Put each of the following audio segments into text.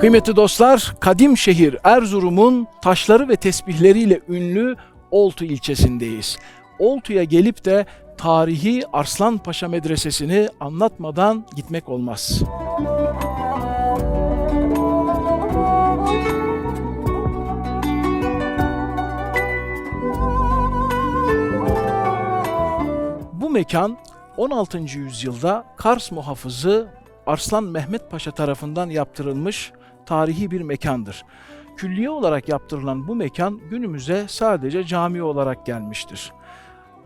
Kıymetli dostlar, kadim şehir Erzurum'un taşları ve tesbihleriyle ünlü Oltu ilçesindeyiz. Oltu'ya gelip de tarihi Arslanpaşa Medresesi'ni anlatmadan gitmek olmaz. Bu mekan 16. yüzyılda Kars muhafızı Arslan Mehmet Paşa tarafından yaptırılmış tarihi bir mekandır. Külliye olarak yaptırılan bu mekan günümüze sadece cami olarak gelmiştir.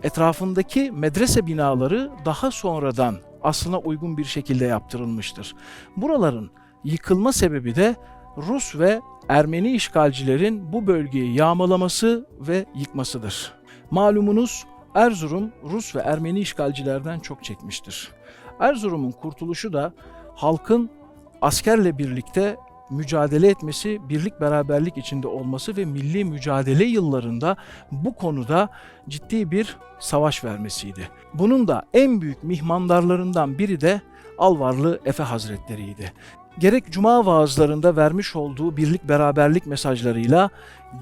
Etrafındaki medrese binaları daha sonradan aslına uygun bir şekilde yaptırılmıştır. Buraların yıkılma sebebi de Rus ve Ermeni işgalcilerin bu bölgeyi yağmalaması ve yıkmasıdır. Malumunuz Erzurum Rus ve Ermeni işgalcilerden çok çekmiştir. Erzurum'un kurtuluşu da halkın askerle birlikte mücadele etmesi, birlik beraberlik içinde olması ve milli mücadele yıllarında bu konuda ciddi bir savaş vermesiydi. Bunun da en büyük mihmandarlarından biri de Alvarlı Efe Hazretleri'ydi. Gerek cuma vaazlarında vermiş olduğu birlik beraberlik mesajlarıyla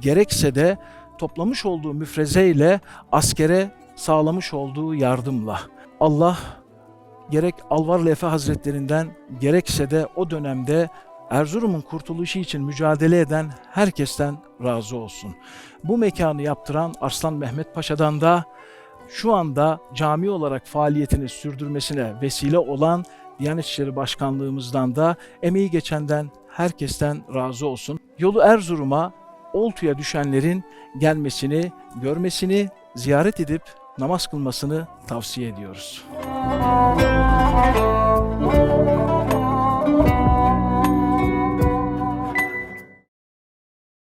gerekse de toplamış olduğu müfrezeyle askere sağlamış olduğu yardımla Allah gerek Alvarlı Efe Hazretlerinden gerekse de o dönemde Erzurum'un kurtuluşu için mücadele eden herkesten razı olsun. Bu mekanı yaptıran Arslan Mehmet Paşa'dan da şu anda cami olarak faaliyetini sürdürmesine vesile olan Diyanet İşleri Başkanlığımızdan da emeği geçenden herkesten razı olsun. Yolu Erzurum'a, Oltu'ya düşenlerin gelmesini, görmesini, ziyaret edip namaz kılmasını tavsiye ediyoruz.